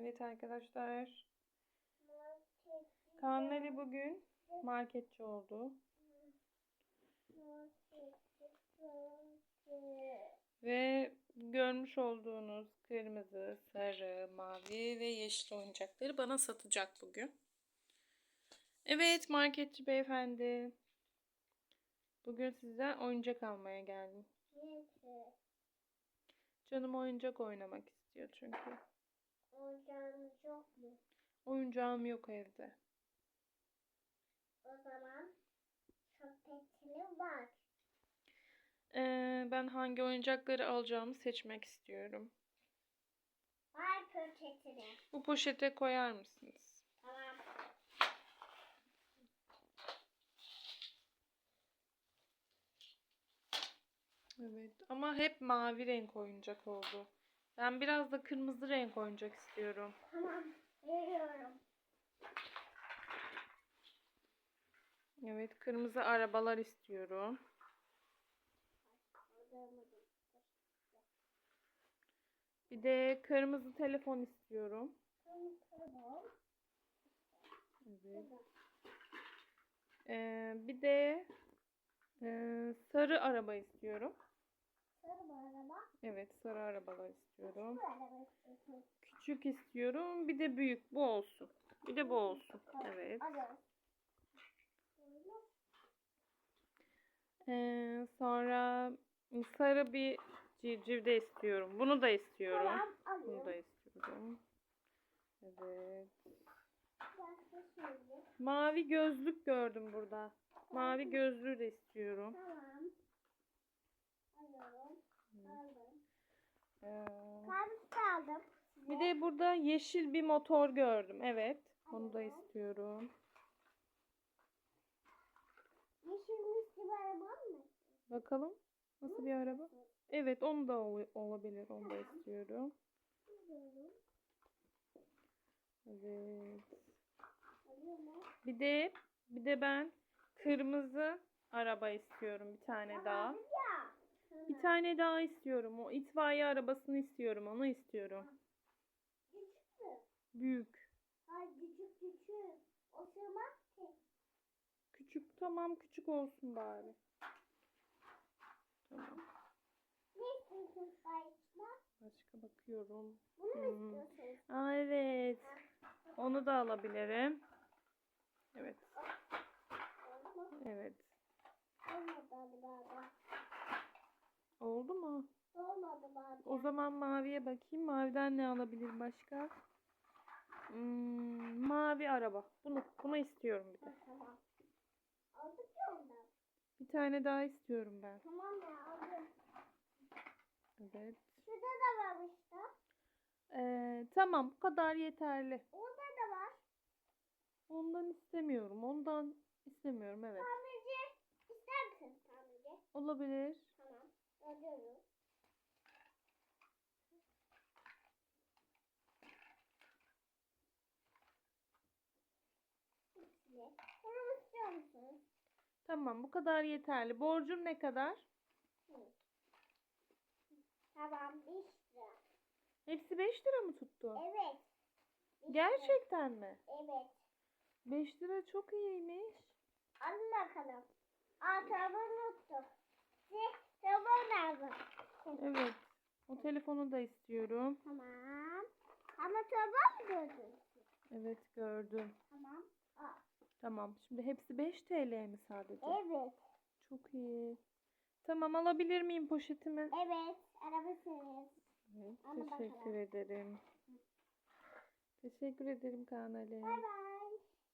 Evet arkadaşlar. Kaan Ali bugün marketçi oldu. Ve görmüş olduğunuz kırmızı, sarı, mavi ve yeşil oyuncakları bana satacak bugün. Evet marketçi beyefendi. Bugün sizden oyuncak almaya geldim. Canım oyuncak oynamak istiyor çünkü. Ocağınız yok mu? Oyuncağım yok evde. O zaman sepetini var. Ee, ben hangi oyuncakları alacağımı seçmek istiyorum. Var poşetini. Bu poşete koyar mısınız? Tamam. Evet ama hep mavi renk oyuncak oldu. Ben biraz da kırmızı renk oyuncak istiyorum. Tamam. Veriyorum. Evet kırmızı arabalar istiyorum. Bir de kırmızı telefon istiyorum. Evet. Ee, bir de e, sarı araba istiyorum. Sarı araba. Evet sarı arabalar istiyorum. Küçük istiyorum. Bir de büyük. Bu olsun. Bir de bu olsun. Evet. Ee, sonra sarı bir civciv de istiyorum. Bunu da istiyorum. Bunu da istiyorum. Evet. Mavi gözlük gördüm burada. Mavi gözlüğü de istiyorum. Tamam. Alıyorum. Aldım. Ee, Karpuz aldım. bir de burada yeşil bir motor gördüm. Evet. Onu da istiyorum. Yeşil misli bir araba mı? Bakalım. Nasıl bir araba? Evet onu da ol- olabilir. Onu da istiyorum. Evet. Bir de bir de ben kırmızı araba istiyorum bir tane daha. Bir tane daha istiyorum. O itfaiye arabasını istiyorum. Onu istiyorum. Küçük mü? Büyük. Ay küçük küçük. O sığmaz ki. Küçük tamam küçük olsun bari. Tamam. Ne istiyorsun Faik'la? Başka bakıyorum. Bunu mu Hmm. istiyorsun? Aa evet. Onu da alabilirim. Evet. Oldu mu? Evet. Olmadı galiba da. Oldu mu? Olmadı bari. O zaman maviye bakayım. Maviden ne alabilirim başka? Hmm, mavi araba. Bunu bunu istiyorum bir de. Tamam. Aldık ya ondan. Bir tane daha istiyorum ben. Tamam ya aldım. Evet. Şurada da varmış da. Ee, tamam bu kadar yeterli. Orada da var. Ondan istemiyorum. Ondan istemiyorum evet. Tamirci. İster misin tamirci? Olabilir. Tamam. Alıyorum. Bunu istiyor? Tamam bu kadar yeterli. Borcum ne kadar? Hı. Tamam 5 lira. Hepsi 5 lira mı tuttu? Evet. Beş. Gerçekten mi? Evet. 5 lira çok iyiymiş. Alın bakalım. Aa torba unuttum. Size torba lazım. Evet. O telefonu da istiyorum. Tamam. Ama torba mı gördün? Evet gördüm. Tamam. Tamam. Şimdi hepsi 5 TL mi sadece? Evet. Çok iyi. Tamam alabilir miyim poşetimi? Evet. Araba. Evet, teşekkür bakalım. ederim. Teşekkür ederim Kaan Ali. Bay bay.